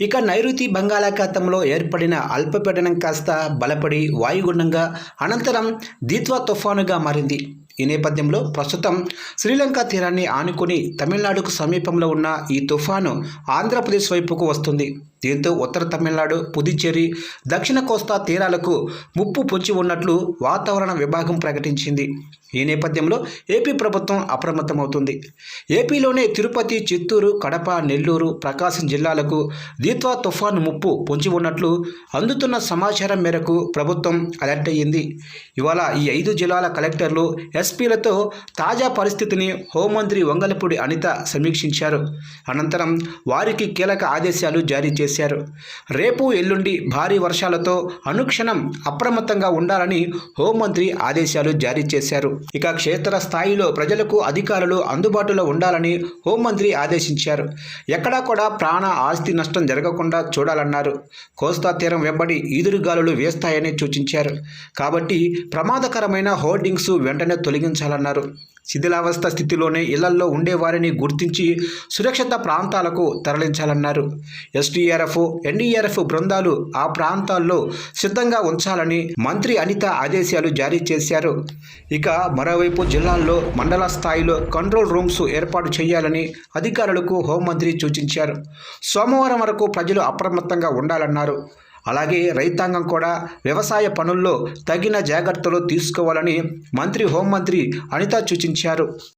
ఇక నైరుతి బంగాళాఖాతంలో ఏర్పడిన అల్పపీడనం కాస్త బలపడి వాయుగుండంగా అనంతరం దీత్వా తుఫానుగా మారింది. ఈ నేపథ్యంలో ప్రస్తుతం శ్రీలంక తీరాన్ని ఆనుకుని తమిళనాడుకు సమీపంలో ఉన్న ఈ తుఫాను ఆంధ్రప్రదేశ్ వైపుకు వస్తుంది. దీంతో ఉత్తర తమిళనాడు పుదుచ్చేరి దక్షిణ కోస్తా తీరాలకు ముప్పు పొంచి ఉన్నట్లు వాతావరణ విభాగం ప్రకటించింది. ఈ నేపథ్యంలో ఏపీ ప్రభుత్వం అప్రమత్తమవుతుంది. ఏపీలోనే తిరుపతి చిత్తూరు కడప నెల్లూరు ప్రకాశం జిల్లాలకు దీత్వా తుఫాను ముప్పు పొంచి ఉన్నట్లు అందుతున్న సమాచారం మేరకు ప్రభుత్వం అలర్ట్ అయ్యింది. ఇవాళ ఈ ఐదు జిల్లాల కలెక్టర్లు ఎస్ ఎస్పీలతో తాజా పరిస్థితిని హోంమంత్రి వంగలపూడి అనిత సమీక్షించారు. అనంతరం వారికి కీలక ఆదేశాలు జారీ చేశారు. రేపు ఎల్లుండి భారీ వర్షాలతో అనుక్షణం అప్రమత్తంగా ఉండాలని హోంమంత్రి ఆదేశాలు జారీ చేశారు. ఇక క్షేత్ర స్థాయిలో ప్రజలకు అధికారులు అందుబాటులో ఉండాలని హోంమంత్రి ఆదేశించారు. ఎక్కడా కూడా ప్రాణ ఆస్తి నష్టం జరగకుండా చూడాలన్నారు. కోస్తా తీరం వెంబడి ఈదురుగాలులు వేస్తాయని సూచించారు. కాబట్టి ప్రమాదకరమైన హోర్డింగ్స్ వెంటనే తొలగించాలన్నారు శిథిలావస్థ స్థితిలోనే ఇళ్ళల్లో ఉండేవారిని గుర్తించి సురక్షిత ప్రాంతాలకు తరలించాలన్నారు. ఎస్డీఆర్ఎఫ్ ఎన్డీఆర్ఎఫ్ బృందాలు ఆ ప్రాంతాల్లో సిద్ధంగా ఉంచాలని మంత్రి అనిత ఆదేశాలు జారీ చేశారు. ఇక మరోవైపు జిల్లాల్లో మండల స్థాయిలో కంట్రోల్ రూమ్స్ ఏర్పాటు చేయాలని అధికారులకు హోంమంత్రి సూచించారు. సోమవారం వరకు ప్రజలు అప్రమత్తంగా ఉండాలన్నారు. అలాగే రైతాంగం కూడా వ్యవసాయ పనుల్లో తగిన జాగ్రత్తలు తీసుకోవాలని మంత్రి హోంమంత్రి అనిత సూచించారు.